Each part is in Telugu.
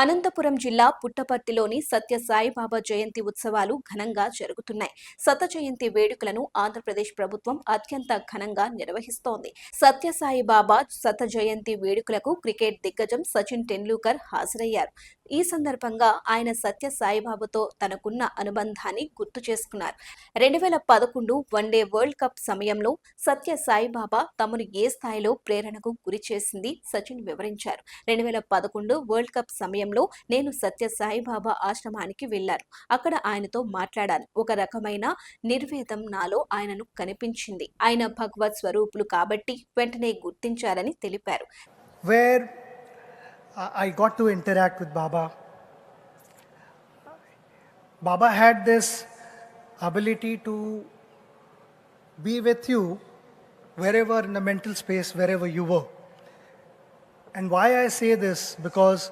అనంతపురం జిల్లా పుట్టపర్తిలోని సత్య సాయిబాబా జయంతి ఉత్సవాలు ఘనంగా జరుగుతున్నాయి. సత జయంతి వేడుకలను ఆంధ్రప్రదేశ్ ప్రభుత్వం అత్యంత ఘనంగా నిర్వహిస్తోంది. సత్య సాయిబాబా సత జయంతి వేడుకలకు క్రికెట్ దిగ్గజం సచిన్ టెండూల్కర్ హాజరయ్యారు. ఈ సందర్భంగా ఆయన సత్య సాయిబాబాతో తనకున్న అనుబంధాన్ని గుర్తు చేసుకున్నారు. రెండు వేల పదకొండు వన్డే వరల్డ్ కప్ సమయంలో సత్య సాయిబాబా తమను ఏ స్థాయిలో ప్రేరణకు గురి చేసింది సచిన్ వివరించారు. రెండు వేల పదకొండు వరల్డ్ కప్ సమయంలో నేను సత్య సాయిబాబా ఆశ్రమానికి వెళ్ళాను. అక్కడ ఆయనతో మాట్లాడాను. ఒక రకమైన నిర్వేదం నాలో ఆయనను కనిపించింది. ఆయన భగవత్ స్వరూపులు కాబట్టి వెంటనే గుర్తించారని తెలిపారు. Baba had this ability to be with you wherever in the mental space where your and why I say this because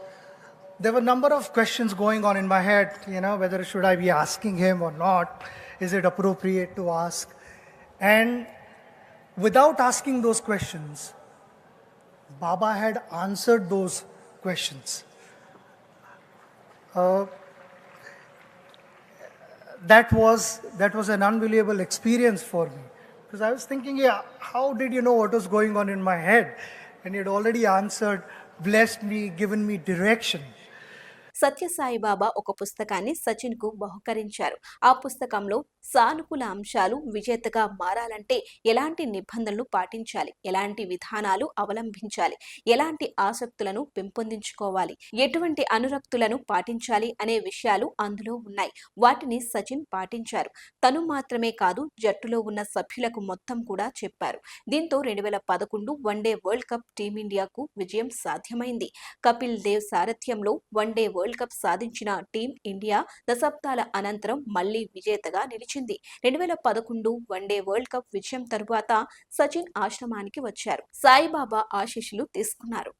there were a number of questions going on in my head, you know, whether should I be asking him or not? Is it appropriate to ask? And without asking those questions, Baba had answered those questions. Uh, that was that was an unbelievable experience for me because I was thinking, yeah, how did you know what was going on in my head? And he had already answered, blessed me, given me direction. Sathya Sai Baba ఒక పుస్తకాన్ని సచిన్కు బహుకరించారు. ఆ పుస్తకంలో సానుకూల అంశాలు విజేతగా మారాలంటే ఎలాంటి నిబంధనలు పాటించాలి? ఎలాంటి విధానాలు అవలంబించాలి? ఎలాంటి ఆసక్తులను పెంపొందించుకోవాలి? ఎటువంటి అనురక్తులను పాటించాలి అనే విషయాలు అందులో ఉన్నాయి. వాటిని సచిన్ పాటించారు. తను మాత్రమే కాదు జట్టులో ఉన్న సభ్యులకు మొత్తం కూడా చెప్పారు. దీంతో రెండు వేల పదకొండు వన్డే వరల్డ్ కప్ టీమిండియాకు విజయం సాధ్యమైంది. కపిల్ దేవ్ సారథ్యంలో వన్డే వరల్డ్ కప్ సాధించిన టీం ఇండియా దశాబ్దాల అనంతరం మళ్ళీ విజేతగా నిలిచింది. రెండు వేల పదకొండు వన్డే వరల్డ్ కప్ విజయం తరువాత సచిన్ ఆశ్రమానికి వచ్చారు. సాయిబాబా ఆశీస్సులు తీసుకున్నారు.